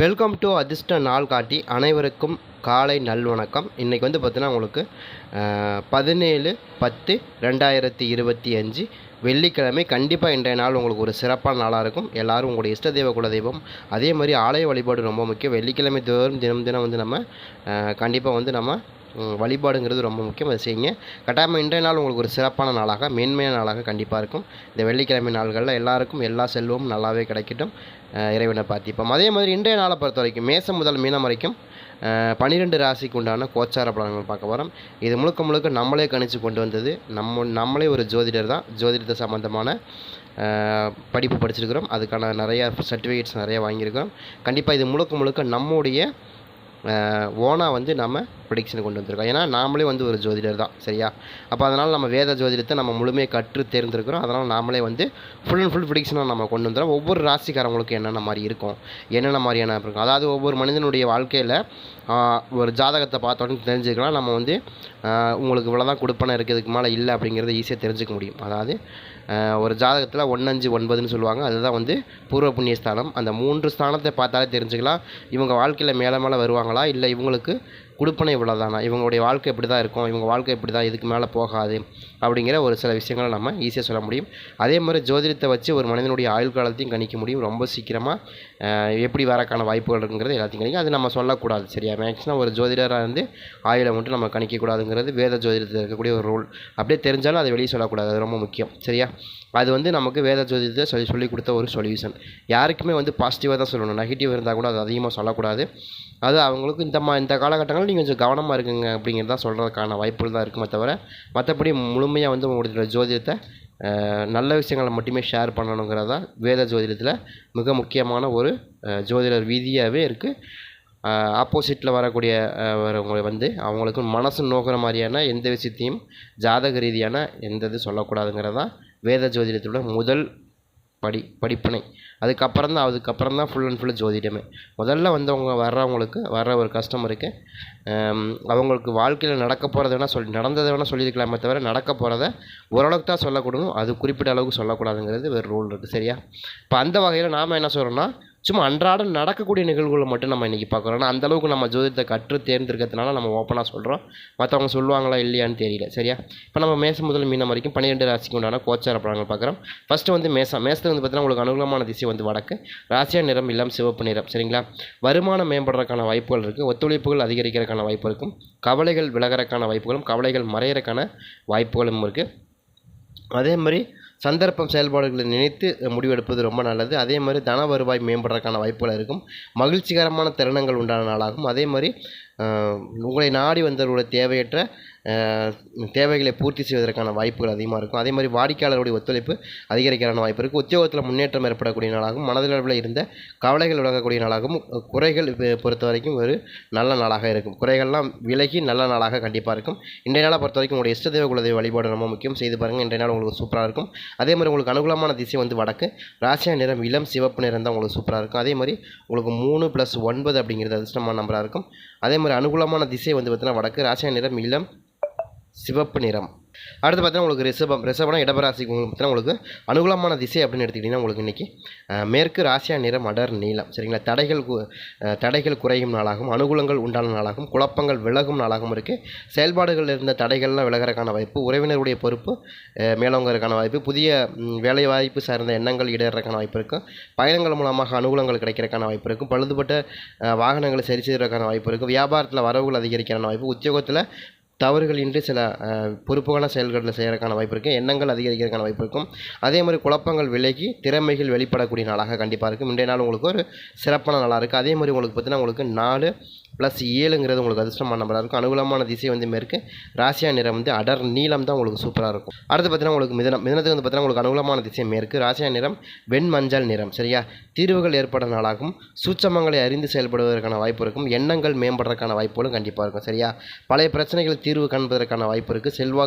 Welcome to அதிர்ஷ்ட நாள் காட்டி அனைவருக்கும் காலை நல்வணக்கம் இன்றைக்கி வந்து பார்த்தீங்கன்னா உங்களுக்கு பதினேழு பத்து ரெண்டாயிரத்தி இருபத்தி அஞ்சு வெள்ளிக்கிழமை கண்டிப்பாக இன்றைய நாள் உங்களுக்கு ஒரு சிறப்பான நாளாக இருக்கும். எல்லோரும் உங்களுடைய இஷ்ட தெய்வ குலதெய்வம் அதே மாதிரி ஆலய வழிபாடு ரொம்ப முக்கியம். வெள்ளிக்கிழமை தோறும் தினம் தினம் வந்து நம்ம கண்டிப்பாக வந்து நம்ம வழிபாடுங்கிறது ரொம்ப முக்கியம். அதை செய்யுங்க. கட்டாயமாக இன்றைய நாள் உங்களுக்கு ஒரு சிறப்பான நாளாக மேன்மையான நாளாக கண்டிப்பாக இருக்கும். இந்த வெள்ளிக்கிழமை நாள்களில் எல்லாருக்கும் எல்லா செல்வமும் நல்லாவே கிடைக்கட்டும். இறைவனை பார்த்திப்போம். அதே மாதிரி இன்றைய நாளை பொறுத்த வரைக்கும் மேசம் முதல் மீனம் வரைக்கும் பன்னிரெண்டு ராசிக்கு உண்டான கோச்சார பலன்கள் பார்க்க வரோம் இது முழுக்க முழுக்க நம்மளே கணிச்சு கொண்டு வந்தது. நம்ம நம்மளே ஒரு ஜோதிடர் தான். ஜோதிடத்தை சம்மந்தமான படிப்பு படிச்சிருக்கிறோம். அதுக்கான நிறையா சர்டிஃபிகேட்ஸ் நிறையா வாங்கியிருக்கிறோம். கண்டிப்பாக இது முழுக்க முழுக்க நம்முடைய ஓனாக வந்து நம்ம ப்ரிடிக்ஷன் கொண்டு வந்திருக்கோம். ஏன்னா நாமளே வந்து ஒரு ஜோதிடர் தான் சரியா? அப்போ அதனால் நம்ம வேத ஜோதிடத்தை நம்ம முழுமையாக கற்று தேர்ந்திருக்கிறோம் அதனால் நாமளே வந்து ஃபுல் அண்ட் ஃபுல் ப்ரிடிக்ஷனாக நம்ம கொண்டு வந்துடும் ஒவ்வொரு ராசிக்காரங்களுக்கும் என்னென்ன மாதிரி இருக்கும்? என்னென்ன மாதிரியான இருக்கும்? அதாவது ஒவ்வொரு மனிதனுடைய வாழ்க்கையில் ஒரு ஜாதகத்தை பார்த்தோன்னு தெரிஞ்சுக்கலாம். நம்ம வந்து உங்களுக்கு இவ்வளோ தான் கொடுப்பனை இருக்குது இதுக்கு மேலே இல்லை அப்படிங்கிறத ஈஸியாக தெரிஞ்சுக்க முடியும். அதாவது ஒரு ஜாதகத்தில் ஒன்னஞ்சு ஒன்பதுன்னு சொல்லுவாங்க. அதுதான் வந்து பூர்வ புண்ணிய ஸ்தானம் அந்த மூன்று ஸ்தானத்தை பார்த்தாலே தெரிஞ்சுக்கலாம். இவங்க வாழ்க்கையில் மேலே மேலே வருவாங்க வருவாங்களா இல்லை இவங்களுக்கு கொடுப்பனை இவ்வளோ தானா இவங்களுடைய வாழ்க்கை இப்படி தான் இருக்கும். இவங்க வாழ்க்கை இப்படி தான் இதுக்கு மேலே போகாது. அப்படிங்கிற ஒரு சில விஷயங்களை நம்ம ஈஸியாக சொல்ல முடியும். அதே மாதிரி ஜோதிடத்தை வச்சு ஒரு மனிதனுடைய ஆயுள் காலத்தையும் கணிக்க முடியும். ரொம்ப சீக்கிரமாக எப்படி வரக்கான வாய்ப்புகள் இருக்குங்கிறது எல்லாத்தையும் கணிக்கும் அது நம்ம சொல்லக்கூடாது சரியா? மேக்ஸிமம் ஒரு ஜோதிடராக இருந்து ஆயுளை மட்டும் நம்ம கணிக்கக்கூடாதுங்கிறது வேத ஜோதிடத்தில் இருக்கக்கூடிய ஒரு ரூல் அப்படியே தெரிஞ்சாலும் அதை வெளியே சொல்லக்கூடாது அது ரொம்ப முக்கியம் சரியா? அது வந்து நமக்கு வேத ஜோதிடத்தை சொல்லி சொல்லி கொடுத்த ஒரு சொல்யூஷன் யாருக்குமே வந்து பாசிட்டிவாக தான் சொல்லணும். நெகட்டிவ் இருந்தால் கூட அது அதிகமாக சொல்லக்கூடாது. அது அவங்களுக்கு இந்த மா இந்த காலகட்டங்களில் நீங்கள் கொஞ்சம் கவனமாக இருக்குங்க அப்படிங்கிறது தான் சொல்கிறதுக்கான வாய்ப்புகள் தான் இருக்குமே தவிர மற்றபடி முழு முழுமையாக வந்து உங்களுடைய ஜோதிடத்தை நல்ல விஷயங்களை மட்டுமே ஷேர் பண்ணணுங்கிறது தான் வேத ஜோதிடத்தில் மிக முக்கியமான ஒரு ஜோதிடர் விதியாகவே இருக்குது ஆப்போசிட்டில் வரக்கூடிய வரவங்களை வந்து அவங்களுக்கு மனசு நோக்கிற மாதிரியான எந்த விஷயத்தையும் ஜாதக ரீதியான எந்த இது சொல்லக்கூடாதுங்கிறது தான் வேத ஜோதிடத்தோட முதல் படி படிப்பினை. அதுக்கப்புறம் தான் அதுக்கப்புறம் தான் ஃபுல் அண்ட் ஃபுல் ஜோதிடமே. முதல்ல வந்தவங்க வர்றவங்களுக்கு வர்ற ஒரு கஸ்டமருக்கு அவங்களுக்கு வாழ்க்கையில் நடக்க போகிறத வேணால் சொல்லி நடந்ததை வேணால் சொல்லியிருக்கலாமே தவிர நடக்க போகிறத ஓரளவுக்கு தான் சொல்லக்கூடணும் அது குறிப்பிட்ட அளவுக்கு சொல்லக்கூடாதுங்கிறது வேறு ரூல் இருக்குது சரியா? இப்போ அந்த வகையில் நாம் என்ன சொல்கிறோன்னா சும்மா அன்றாடம் நடக்கக்கூடிய நிகழ்வுகளை மட்டும் நம்ம இன்றைக்கி பார்க்குறோம். ஆனால் அந்த அளவுக்கு நம்ம ஜோதிடத்தை கற்று தேர்ந்தெடுக்கிறதுனால நம்ம ஓப்பனாக சொல்கிறோம் மற்றவங்க சொல்லுவாங்களா இல்லையான்னு தெரியல. சரியா? இப்போ நம்ம மேசம் முதல் மீனம் வரைக்கும் பன்னிரெண்டு ராசிக்கு உண்டான கோச்சார பலன்கள் பார்க்குறோம். ஃபஸ்ட்டு வந்து மேசம். மேசத்தில் வந்து பார்த்தீங்கன்னா உங்களுக்கு அனுகூலமான திசை வந்து வடக்கு. ராசியா நிறம் இளம் சிவப்பு நிறம். சரிங்களா? வருமானம் மேம்படுறதுக்கான வாய்ப்புகள் இருக்குது ஒத்துழைப்புகள் அதிகரிக்கிறதுக்கான வாய்ப்பு இருக்கும். கவலைகள் விலகிறக்கான வாய்ப்புகளும் கவலைகள் மறையிறக்கான வாய்ப்புகளும் இருக்குது அதே மாதிரி சந்தர்ப்பம் செயல்பாடுகளை நினைத்து முடிவெடுப்பது ரொம்ப நல்லது. அதே மாதிரி தன வருவாய் மேம்படுறதுக்கான வாய்ப்புகள் இருக்கும். மகிழ்ச்சிகரமான தருணங்கள் உண்டான நாளாகும். அதே மாதிரி உங்களை நாடி வந்தவர்களுடைய தேவையற்ற தேவைகளை பூர்த்தி செய்வதற்கான வாய்ப்புகள் அதிகமாக இருக்கும். அதே மாதிரி வாடிக்கையாளருடைய ஒத்துழைப்பு அதிகரிக்கிறான வாய்ப்பு இருக்குது உத்தியோகத்தில் முன்னேற்றம் ஏற்படக்கூடிய நாளாகவும் மனதளவில் இருந்த கவலைகள் விலகக்கூடிய நாளாகவும் குறைகள் பொறுத்த வரைக்கும் ஒரு நல்ல நாளாக இருக்கும். குறைகள்லாம் விலகி நல்ல நாளாக கண்டிப்பாக இருக்கும். இன்றைய நாளை பொறுத்த வரைக்கும் உங்களுடைய இஷ்ட தெய்வ குலதெய்வ வழிபாடு ரொம்ப முக்கியம். செய்து பாருங்கள் இன்றைய நாள் உங்களுக்கு சூப்பராக இருக்கும். அதே மாதிரி உங்களுக்கு அனுகூலமான திசை வந்து வடக்கு. ராசியா நிறம் இளம் சிவப்பு நிறம் தான் உங்களுக்கு சூப்பராக இருக்கும். அதே மாதிரி உங்களுக்கு மூணு ப்ளஸ் ஒன்பது அப்படிங்கிறது அதிர்ஷ்டமான நம்பராக இருக்கும். அதே மாதிரி அனுகூலமான திசை வந்து பார்த்தீங்கன்னா வடக்கு ராசியா நிறம் இளம் சிவப்பு நிறம். அடுத்து பார்த்தீங்கன்னா உங்களுக்கு ரிஷபம். ரிஷபம்னா இடபராசிக்கு உங்களுக்கு பார்த்தீங்கன்னா உங்களுக்கு அனுகூலமான திசை அப்படின்னு எடுத்துக்கிட்டிங்கன்னா உங்களுக்கு இன்றைக்கி மேற்கு ராசியா நிறம் அடர் நீளம். சரிங்களா? தடைகள் கு- தடைகள் குறையும் நாளாகும் அனுகூலங்கள் உண்டான நாளாகும் குழப்பங்கள் விலகும் நாளாகவும் இருக்குது செயல்பாடுகளில் இருந்த தடைகள்லாம் விலகிறக்கான வாய்ப்பு உறவினருடைய பொறுப்பு மேலோங்கிறதுக்கான வாய்ப்பு புதிய வேலை வாய்ப்பு சார்ந்த எண்ணங்கள் ஈடேறதுக்கான வாய்ப்பு இருக்கும் பயணங்கள் மூலமாக அனுகூலங்கள் கிடைக்கிறதுக்கான வாய்ப்பு இருக்கும் பழுதுபட்ட வாகனங்களை சரி செய்வதற்கான வாய்ப்பு இருக்கும் வியாபாரத்தில் வரவுகள் அதிகரிக்கிறான வாய்ப்பு உத்தியோகத்தில் தவறுகளின்றி சில அஹ், பொறுப்பான செயல்களில் செய்கிறதுக்கான வாய்ப்பு இருக்குது எண்ணங்கள் அதிகரிக்கிறதுக்கான வாய்ப்பு இருக்கும். அதே மாதிரி குழப்பங்கள் விலகி திறமைகள் வெளிப்படக்கூடிய நாளாக கண்டிப்பாக இருக்கும். இன்றைய நாள் உங்களுக்கு ஒரு சிறப்பான நாளாக இருக்குது அதே மாதிரி உங்களுக்கு பார்த்தீங்கன்னா உங்களுக்கு நாலு ப்ளஸ் ஏழுங்கிறது உங்களுக்கு அதிர்ஷ்டமான நம்பராக இருக்கும். அனுகூலமான திசை வந்து மேற்கு ராசியா நிறம் வந்து அடர் நீளம் தான் உங்களுக்கு சூப்பராக இருக்கும். அடுத்து பார்த்தீங்கன்னா உங்களுக்கு மிதனம் மிதனத்துக்கு வந்து பார்த்தீங்கன்னா உங்களுக்கு அனுகூலமான திசை மேற்கு ராசியா நிறம் வெண் மஞ்சள் நிறம் சரியா? தீர்வுகள் ஏற்பட நாளாகும். சூட்சமங்களை அறிந்து செயல்படுவதற்கான வாய்ப்பு இருக்கும். எண்ணங்கள் மேம்படுறதுக்கான வாய்ப்புகளும் கண்டிப்பாக இருக்கும் சரியா? பழைய பிரச்சனைகள் தீர்வு காண்பதற்கான வாய்ப்பு இருக்குது செல்வா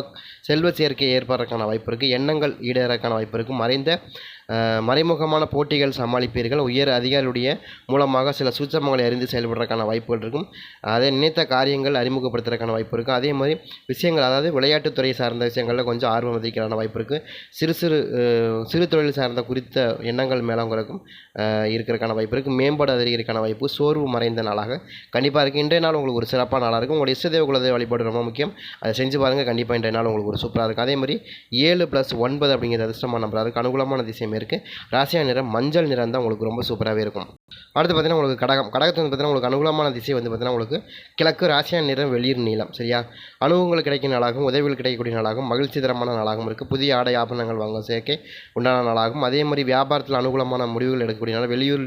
செல்வ சேர்க்கை ஏற்படுறதுக்கான வாய்ப்பு இருக்குது எண்ணங்கள் ஈடேறதுக்கான வாய்ப்பு இருக்குது மறைந்த மறைமுகமான போட்டிகள் சமாளிப்பீர்கள். உயர் அதிகாரியுடைய மூலமாக சில சூச்சமங்களை அறிந்து செயல்படுறதுக்கான வாய்ப்புகள் இருக்கும். அதை நினைத்த காரியங்கள் அறிமுகப்படுத்துறதுக்கான வாய்ப்பு இருக்கும். அதே மாதிரி விஷயங்கள் அதாவது விளையாட்டுத்துறை சார்ந்த விஷயங்களில் கொஞ்சம் ஆர்வம் அதிகமான வாய்ப்பு இருக்குது சிறு சிறு சிறு தொழில் சார்ந்த குறித்த எண்ணங்கள் மேலவங்களுக்கும் இருக்கிறதுக்கான வாய்ப்பு இருக்குது மேம்பாடு அதிகரிக்கான வாய்ப்பு சோர்வு மறைந்த நாளாக கண்டிப்பாக இருக்குது இன்றைய நாள் உங்களுக்கு ஒரு சிறப்பான நாளாக இருக்கும். உங்களுடைய இஷ்டதேவ குலதெய்வ வழிபாடு ரொம்ப முக்கியம். அதை செஞ்சு பாருங்கள் கண்டிப்பாக இன்றைய நாள் உங்களுக்கு ஒரு சூப்பராக இருக்கும். அதே மாதிரி ஏழு ப்ளஸ் ஒன்பது அப்படிங்கிற அதிர்ஷ்டமான நம்பர் அதுக்கு அனுகூலமான திசை இருக்குது ராசியா நிறம் மஞ்சள் நிறம் தான் உங்களுக்கு ரொம்ப சூப்பராகவே இருக்கும். அடுத்து பார்த்தீங்கன்னா உங்களுக்கு கடகம். கடகத்து வந்து பார்த்தீங்கன்னா உங்களுக்கு அனுகூலமான திசை வந்து பார்த்தீங்கன்னா உங்களுக்கு கிழக்கு ராசியான நிறம் வெளியூர் நீளம் சரியா? அனுபவங்கள் கிடைக்கும் நாளாகவும் உதவிகள் கிடைக்கக்கூடிய நாளாகவும் மகிழ்ச்சி தரமான நாளாகவும் இருக்குது புதிய ஆடை ஆபரணங்கள் வாங்க சேர்க்கை உண்டான நாளாகும் அதே மாதிரி வியாபாரத்தில் அனுகூலமான முடிவுகள் எடுக்கக்கூடிய நாள் வெளியூர்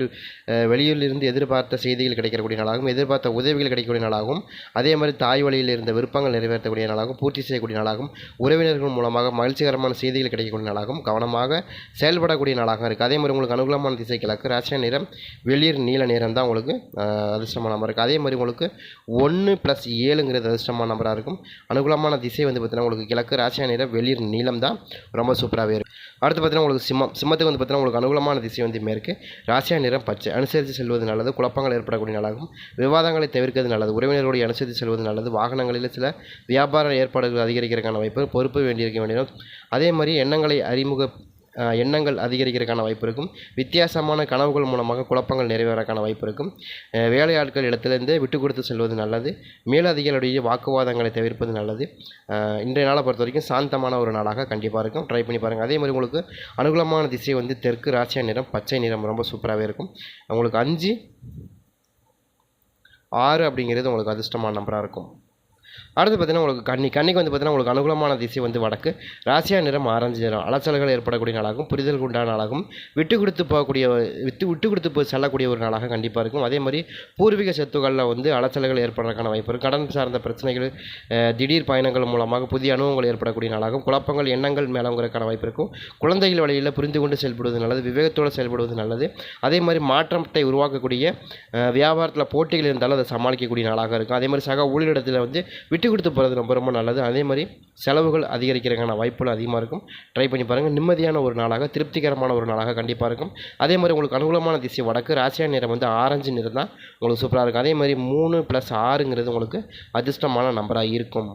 வெளியூரிலிருந்து எதிர்பார்த்த செய்திகள் கிடைக்கக்கூடிய நாளாகவும் எதிர்பார்த்த உதவிகள் கிடைக்கக்கூடிய நாளாகவும் அதே மாதிரி தாய் வழியில் இருந்த விருப்பங்கள் நிறைவேற்றக்கூடிய நாளாகவும் பூர்த்தி செய்யக்கூடிய நாளாகவும் உறவினர்கள் மூலமாக மகிழ்ச்சிகரமான செய்திகள் கிடைக்கக்கூடிய நாளாகவும் கவனமாக செயல்படக்கூடிய நாளாகவும் இருக்குது அதே மாதிரி உங்களுக்கு அனுகூலமான திசை கிழக்கு ராசியான நிறம் வெளிர் நீல நிறம் தான் உங்களுக்கு அதிர்ஷ்டமான நம்பர் இருக்குது அதே மாதிரி உங்களுக்கு ஒன்று ப்ளஸ் ஏழுங்கிறது அதிர்ஷ்டமான நம்பராக இருக்கும். அனுகூலமான திசை வந்து பார்த்தீங்கன்னா உங்களுக்கு கிழக்கு ராசியா நிறம் வெளிர் நீளம் தான் ரொம்ப சூப்பராகவே இருக்கும். அடுத்து பார்த்தீங்கன்னா உங்களுக்கு சிம்மம் சிம்மத்துக்கு வந்து பார்த்தீங்கன்னா உங்களுக்கு அனுகூலமான திசை வந்து மேற்கு. ராசியா நிறம் பச்சை. அனுசரித்து செல்வது நல்லது. குழப்பங்கள் ஏற்படக்கூடிய நல்லாகும் விவாதங்களை தவிர்க்கிறது நல்லது. உறவினர்களுடைய அனுசரித்து செல்வது நல்லது. வாகனங்களில் சில வியாபார ஏற்பாடுகள் அதிகரிக்கிறதுக்கான வாய்ப்பு பொறுப்பு வேண்டியிருக்க வேண்டும் அதே மாதிரி எண்ணங்களை அறிமுக எண்ணங்கள் அதிகரிக்கிறதுக்கான வாய்ப்பு இருக்கும். வித்தியாசமான கனவுகள் மூலமாக குழப்பங்கள் நிறைவேறக்கான வாய்ப்பு இருக்கும். வேலையாட்கள் இடத்துலேருந்தே விட்டு கொடுத்து செல்வது நல்லது. மேலதிகளுடைய வாக்குவாதங்களை தவிர்ப்பது நல்லது. இன்றைய நாளை பொறுத்த வரைக்கும் சாந்தமான ஒரு நாளாக கண்டிப்பாக இருக்கும். ட்ரை பண்ணி பாருங்கள் அதே மாதிரி உங்களுக்கு அனுகூலமான திசை வந்து தெற்கு ராசியா நிறம் பச்சை நிறம் ரொம்ப சூப்பராகவே இருக்கும். உங்களுக்கு அஞ்சு ஆறு அப்படிங்கிறது உங்களுக்கு அதிர்ஷ்டமான நம்பராக இருக்கும். அடுத்து பார்த்தீங்கன்னா உங்களுக்கு கன்னி கன்னிக்கு வந்து பார்த்தீங்கன்னா உங்களுக்கு அனுகூலமான திசை வந்து வடக்கு. ராசியா நிறம் ஆரஞ்சு நிறம். அலைச்சல்கள் ஏற்படக்கூடிய நாளாகும். புரிதல் உண்டான நாளாகும். விட்டு கொடுத்து போகக்கூடிய விட்டு விட்டு கொடுத்து போய் செல்லக்கூடிய ஒரு நாளாக கண்டிப்பாக இருக்கும். அதே மாதிரி பூர்வீக சொத்துக்களில் வந்து அலைச்சல்கள் ஏற்படுறதுக்கான வாய்ப்பு இருக்கும் கடன் சார்ந்த பிரச்சனைகள் திடீர் பயணங்கள் மூலமாக புதிய அனுபவங்கள் ஏற்படக்கூடிய நாளாகும். குழப்பங்கள் எண்ணங்கள் மேலவங்கிறதுக்கான வாய்ப்பு இருக்கும் குழந்தைகள் வழியில் புரிந்து கொண்டு செயல்படுவது நல்லது. விவேகத்தோடு செயல்படுவது நல்லது. அதே மாதிரி மாற்றத்தை உருவாக்கக்கூடிய வியாபாரத்தில் போட்டிகள் இருந்தாலும் அதை சமாளிக்கக்கூடிய நாளாக இருக்கும். அதே மாதிரி சக ஊழியரிடத்தில் வந்து விட்டு கொடுத்து போகிறது ரொம்ப ரொம்ப நல்லது. அதே மாதிரி செலவுகள் அதிகரிக்கிறதுக்கான வாய்ப்புகள் அதிகமாக இருக்கும். ட்ரை பண்ணி பாருங்கள் நிம்மதியான ஒரு நாளாக திருப்திகரமான ஒரு நாளாக கண்டிப்பாக இருக்கும். அதே மாதிரி உங்களுக்கு அனுகூலமான திசை வடக்கு ராசியா நிறம் வந்து ஆரஞ்சு நிறம் தான். உங்களுக்கு சூப்பராக இருக்கும். அதே மாதிரி மூணு ப்ளஸ் ஆறுங்கிறது உங்களுக்கு அதிர்ஷ்டமான நம்பராக இருக்கும்.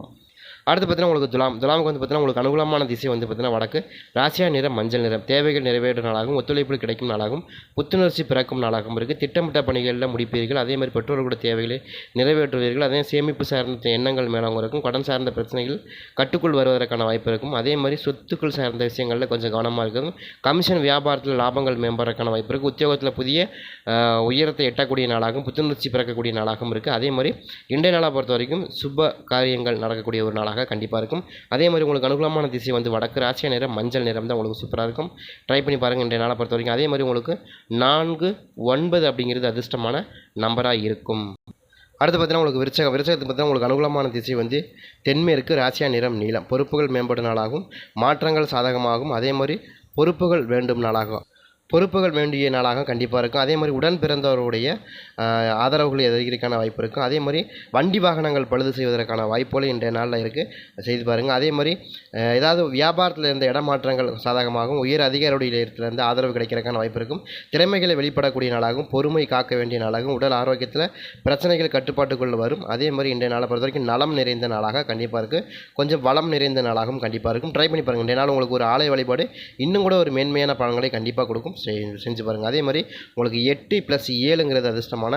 அடுத்து பார்த்தீங்கன்னா உங்களுக்கு துலாம் துலாமுக்கு வந்து பார்த்தீங்கன்னா உங்களுக்கு அனுகூலமான திசை வந்து பார்த்தீங்கன்னா வடக்கு. ராசியா நிறம் மஞ்சள் நிறம். தேவைகள் நிறைவேறும் நாளாகவும் ஒத்துழைப்பு கிடைக்கும் நாளாகவும் புத்துணர்ச்சி பிறக்கும் நாளாகவும் இருக்குது திட்டமிட்ட பணிகளில் முடிப்பீர்கள். அதே மாதிரி பெற்றோர்களோட தேவைகளை நிறைவேற்றுவீர்கள். அதே சேமிப்பு சார்ந்த எண்ணங்கள் மேலவங்க இருக்கும். கடன் சார்ந்த பிரச்சனைகள் கட்டுக்குள் வருவதற்கான வாய்ப்பு இருக்கும். அதே மாதிரி சொத்துக்கள் சார்ந்த விஷயங்களில் கொஞ்சம் கவனமாக இருக்கும் கமிஷன் வியாபாரத்தில் லாபங்கள் மேம்படுறதுக்கான வாய்ப்பு இருக்குது உத்தியோகத்தில் புதிய உயரத்தை எட்டக்கூடிய நாளாகவும் புத்துணர்ச்சி பிறக்கக்கூடிய நாளாகவும் இருக்குது அதே மாதிரி இன்றைய நாளாக பொறுத்த வரைக்கும் சுப காரியங்கள் நடக்கக்கூடிய ஒரு நாளாக கண்டிப்பாக இருக்கும். அதே மாதிரி உங்களுக்கு அனுகூலமான திசை வந்து வடக்கு ராசியா நிறம் மஞ்சள் நிறம் தான் உங்களுக்கு சூப்பராக இருக்கும். ட்ரை பண்ணி பாருங்கள் இன்றைய நாளை பொறுத்த வரைக்கும். அதே மாதிரி உங்களுக்கு நான்கு ஒன்பது அப்படிங்கிறது அதிர்ஷ்டமான நம்பராக இருக்கும். அடுத்து பார்த்தீங்கன்னா உங்களுக்கு விருச்சகம் விருச்சகத்துக்கு பார்த்தீங்கன்னா உங்களுக்கு அனுகூலமான திசை வந்து தென்மேற்கு ராசியா நிறம் நீளம். பொறுப்புகள் மேம்படும் நாளாகும். மாற்றங்கள் சாதகமாகும். அதே மாதிரி பொறுப்புகள் வேண்டும் நாளாகும். பொறுப்புகள் வேண்டிய நாளாக கண்டிப்பாக இருக்கும். அதே மாதிரி உடன் பிறந்தவருடைய ஆதரவுகள் எதிர்க்கிறதுக்கான வாய்ப்பு இருக்கும். அதே மாதிரி வண்டி வாகனங்கள் பழுது செய்வதற்கான வாய்ப்புகளும் இன்றைய நாளில் இருக்குது செய்து பாருங்கள் அதே மாதிரி ஏதாவது வியாபாரத்தில் இருந்த இடமாற்றங்கள் சாதகமாகவும் உயர் அதிகாரியுடைய இடத்துலேருந்து ஆதரவு கிடைக்கிறதுக்கான வாய்ப்பு இருக்கும். திறமைகளை வெளிப்படக்கூடிய நாளாகவும் பொறுமை காக்க வேண்டிய நாளாகவும் உடல் ஆரோக்கியத்தில் பிரச்சனைகள் கட்டுப்பாட்டுக்குள் வரும். அதே மாதிரி இன்றைய நாளை பொறுத்த வரைக்கும் நலம் நிறைந்த நாளாக கண்டிப்பாக இருக்குது கொஞ்சம் வளம் நிறைந்த நாளாகவும் கண்டிப்பாக இருக்கும். ட்ரை பண்ணி பாருங்கள் இன்றைய நாள் உங்களுக்கு ஒரு ஆலய வழிபாடு இன்னும் கூட ஒரு மேன்மையான பலன்களை கண்டிப்பாக கொடுக்கும். செஞ்சு பாருங்கள் அதே மாதிரி உங்களுக்கு எட்டு ப்ளஸ் ஏழுங்கிறது அதிர்ஷ்டமான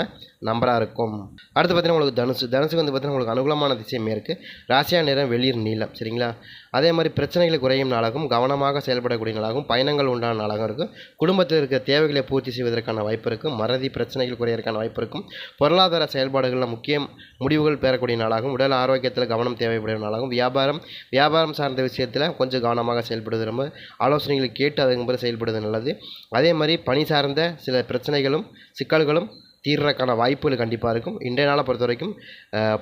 நம்பராக இருக்கும். அடுத்து பார்த்தீங்கன்னா உங்களுக்கு தனுசு. தனுசுக்கு வந்து பார்த்தீங்கன்னா உங்களுக்கு அனுகூலமான திசை மேற்கு ராசியா நிறம் வெளிர் நீளம் சரிங்களா? அதே மாதிரி பிரச்சனைகளை குறையும் நாளாகவும் கவனமாக செயல்படக்கூடிய நாளாகவும் பயணங்கள் உண்டான நாளாகவும் இருக்கும். குடும்பத்தில் இருக்கிற தேவைகளை பூர்த்தி செய்வதற்கான வாய்ப்பு இருக்கும். மறதி பிரச்சனைகள் குறையறதுக்கான வாய்ப்பு இருக்கும். பொருளாதார செயல்பாடுகளில் முக்கிய முடிவுகள் பெறக்கூடிய நாளாகவும் உடல் ஆரோக்கியத்தில் கவனம் தேவைப்படும் நாளாகவும் வியாபாரம் வியாபாரம் சார்ந்த விஷயத்தில் கொஞ்சம் கவனமாக செயல்படுவது ரொம்ப ஆலோசனைகளை கேட்டு அதுக்கு செயல்படுவது நல்லது. அதே மாதிரி பணி சார்ந்த சில பிரச்சனைகளும் சிக்கல்களும் தீர்றதுக்கான வாய்ப்புகள் கண்டிப்பாக இருக்கும். இன்றைய நாளை பொறுத்த வரைக்கும்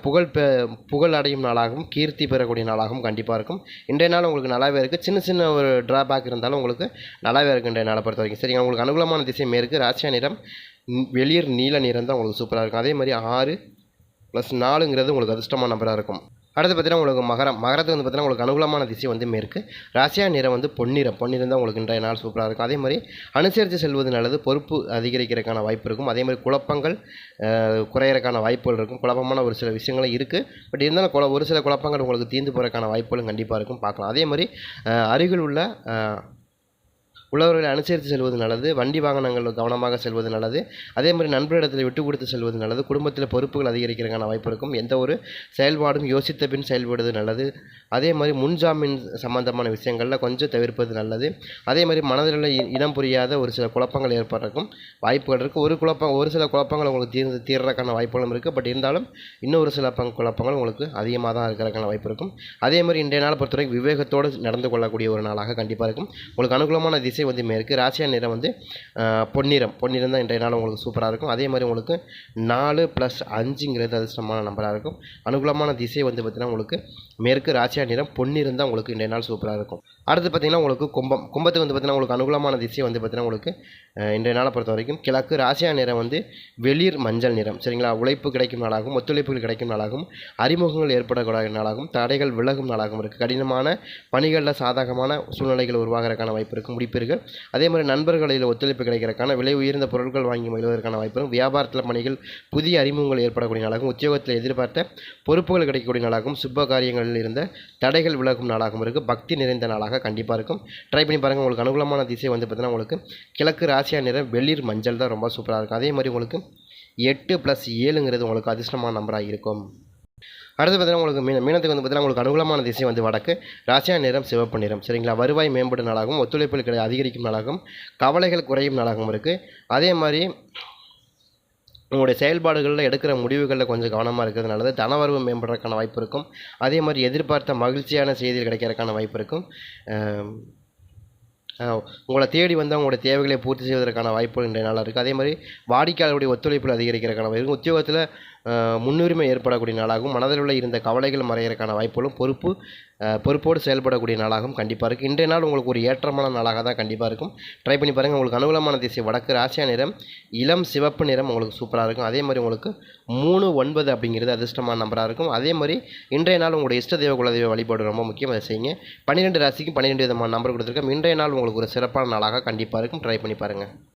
புகழ் பெ புகழ் அடையும் நாளாகவும் கீர்த்தி பெறக்கூடிய நாளாகவும் கண்டிப்பாக இருக்கும். இன்றைய நாள் உங்களுக்கு நல்லாவே இருக்குது சின்ன சின்ன ஒரு ட்ராபேக் இருந்தாலும் உங்களுக்கு நல்லாவே இருக்குது இன்றைய நாளை பொறுத்த வரைக்கும். சரிங்க உங்களுக்கு அனுகூலமான திசை மேற்கு ராசியா நிறம் ம், வெளிர் நீல நிறம் தான் உங்களுக்கு சூப்பராக இருக்கும். அதே மாதிரி ஆறு ப்ளஸ் நாலுங்கிறது உங்களுக்கு அதிர்ஷ்டமான நம்பராக இருக்கும். அடுத்து பார்த்தீங்கன்னா உங்களுக்கு மகரம். மகரத்துக்கு வந்து பார்த்தீங்கன்னா உங்களுக்கு அனுகூலமான திசை வந்து மேற்கு. ராசியா நிறம் வந்து பொன்னிறம். பொன்னிறம் தான் உங்களுக்கு இன்றைய நாள் சூப்பராக இருக்கும். அதே மாதிரி அனுசரித்து செல்வது நல்லது. பொறுப்பு அதிகரிக்கிறதுக்கான வாய்ப்பு இருக்கும். அதே மாதிரி குழப்பங்கள் குறையிறக்கான வாய்ப்புகள் இருக்கும். குழப்பமான ஒரு சில விஷயங்களும் இருக்குது பட் இருந்தாலும் குழ ஒரு சில குழப்பங்கள் உங்களுக்கு தீர்ந்து போகிறதுக்கான வாய்ப்புகளும் கண்டிப்பாக இருக்கும். பார்க்கலாம். அதே மாதிரி அருகில் உள்ள உழவர்களை உள்ளவர்களை அனுசரித்து செல்வது நல்லது வண்டி வாகனங்கள் கவனமாக செல்வது நல்லது. அதே மாதிரி நண்பரிடத்தில் விட்டு கொடுத்து செல்வது நல்லது. குடும்பத்தில் பொறுப்புகள் அதிகரிக்கிறதுக்கான வாய்ப்பு இருக்கும். எந்த ஒரு செயல்பாடும் யோசித்த பின் செயல்படுவது நல்லது. அதே மாதிரி முன்ஜாமீன் சம்பந்தமான விஷயங்களில் கொஞ்சம் தவிர்ப்பது நல்லது. அதே மாதிரி மனதில் இ- இனம் புரியாத ஒரு சில குழப்பங்கள் ஏற்படுறக்கும் வாய்ப்புகள் இருக்குது ஒரு குழப்பம் ஒரு சில குழப்பங்கள் உங்களுக்கு தீர்ந்து தீர்றதுக்கான வாய்ப்புகளும் இருக்குது பட் இருந்தாலும் இன்னும் ஒரு சில பங் குழப்பங்கள் உங்களுக்கு அதிகமாக தான் இருக்கிறதுக்கான வாய்ப்பு இருக்கும். அதே மாதிரி இன்றைய நாள் பொறுத்தவரைக்கும் விவேகத்தோடு நடந்து கொள்ளக்கூடிய ஒரு நாளாக கண்டிப்பாக இருக்கும். உங்களுக்கு அனுகூலமான திசை வந்து மேற்கு ராசியா நிறம் வந்து பொன்னிறம். பொன்னிறம் தான் இன்றைய நாள் உங்களுக்கு சூப்பராக இருக்கும். அதே மாதிரி உங்களுக்கு நாலு ப்ளஸ் அஞ்சுங்கிறது அதிர்ஷ்டமான நம்பராக இருக்கும். அனுகூலமான திசை வந்து பார்த்திங்கன்னா உங்களுக்கு மேற்கு ராசியா நிறம் பொன்னிறம் தான் உங்களுக்கு இன்றைய நாள் சூப்பராக இருக்கும். அடுத்து பார்த்திங்கன்னா உங்களுக்கு கும்பம். கும்பத்துக்கு வந்து பார்த்திங்கன்னா உங்களுக்கு அனுகூலமான திசை வந்து பார்த்திங்கன்னா உங்களுக்கு இன்றைய நாளை பொறுத்த வரைக்கும் கிழக்கு ராசியா நிறம் வந்து வெளிர் மஞ்சள் நிறம். சரிங்களா? உழைப்பு கிடைக்கும் நாளாகவும் ஒத்துழைப்புகள் கிடைக்கும் நாளாகவும் அறிமுகங்கள் ஏற்படக்கூடிய நாளாகவும் தடைகள் விலகும் நாளாகவும் இருக்குது கடினமான பணிகளில் சாதகமான சூழ்நிலைகள் உருவாகிறதுக்கான வாய்ப்பு இருக்கும் முடிப்பீர்கள் அதே மாதிரி நண்பர்களில் ஒத்துழைப்பு கிடைக்கிறதுக்கான விலை உயர்ந்த பொருட்கள் வாங்கி மகிழ்வதற்கான வாய்ப்பு இருக்கும் வியாபாரத்தில் பணிகள் புதிய அறிமுகங்கள் ஏற்படக்கூடிய நாளாகவும் உத்தியோகத்தில் எதிர்பார்த்த பொறுப்புகள் கிடைக்கக்கூடிய நாளாகவும் சுப காரியங்களில் இருந்த தடைகள் விலகும் நாளாகவும் இருக்குது பக்தி நிறைந்த நாளாக கண்டிப்பாக இருக்கும். ட்ரை பண்ணி பாருங்கள் உங்களுக்கு அனுகூலமான திசை வந்து பார்த்தீங்கன்னா உங்களுக்கு கிழக்கு ராசியா நிறம் வெளிர் மஞ்சள் தான் ரொம்ப சூப்பராக இருக்கும். அதே மாதிரி உங்களுக்கு எட்டு ப்ளஸ் ஏழுங்கிறது உங்களுக்கு அதிர்ஷ்டமான நம்பராக இருக்கும். அடுத்து பார்த்தீங்கன்னா உங்களுக்கு மீன மீனத்துக்கு வந்து பார்த்தீங்கன்னா உங்களுக்கு அனுகூலமான திசை வந்து வடக்கு. ராசியா நிறம் சிவப்பு நிறம். சரிங்களா? வருவாய் மேம்படும் நாளாகவும் ஒத்துழைப்புகள் கிடை அதிகரிக்கும் நாளாகவும் கவலைகள் குறையும் நாளாகவும் இருக்குது அதே மாதிரி உங்களுடைய செயல்பாடுகளில் எடுக்கிற முடிவுகளில் கொஞ்சம் கவனமாக இருக்கிறதுனால தான் தனவரவு மேம்படுறதுக்கான வாய்ப்பு இருக்கும். அதே மாதிரி எதிர்பார்த்த மகிழ்ச்சியான செய்திகள் கிடைக்கிறதுக்கான வாய்ப்பு இருக்கும். உங்களை தேடி வந்து அவங்களுடைய தேவைகளை பூர்த்தி செய்வதற்கான வாய்ப்புகள் இன்றைய நாளாக இருக்குது அதே மாதிரி வாடிக்கையாளருடைய ஒத்துழைப்பில் அதிகரிக்கிறதுக்கான வாய்ப்பு இருக்கும் உத்தியோகத்தில் முன்னுரிமை ஏற்படக்கூடிய நாளாகவும் மனதில் உள்ள இருந்த கவலைகள் மறையிறதுக்கான வாய்ப்புகளும் பொறுப்பு பொறுப்போடு செயல்படக்கூடிய நாளாகவும் கண்டிப்பாக இருக்குது இன்றைய நாள் உங்களுக்கு ஒரு ஏற்றமான நாளாக தான் கண்டிப்பாக இருக்கும். ட்ரை பண்ணி பாருங்கள் உங்களுக்கு அனுகூலமான திசை வடக்கு ராசியா நிறம் இளம் சிவப்பு நிறம் உங்களுக்கு சூப்பராக இருக்கும். அதே மாதிரி உங்களுக்கு மூணு ஒன்பது அப்படிங்கிறது அதிர்ஷ்டமான நம்பராக இருக்கும். அதே மாதிரி இன்றைய நாள் உங்களுடைய இஷ்ட தெய்வ குலதெய்வ வழிபாடு ரொம்ப முக்கியம். அதை செய்யுங்க. பன்னிரெண்டு ராசிக்கு பன்னிரெண்டு விதமான நம்பர் கொடுத்துருக்கோம் இன்றைய நாள் உங்களுக்கு ஒரு சிறப்பான நாளாக கண்டிப்பாக இருக்கும். ட்ரை பண்ணி பாருங்கள்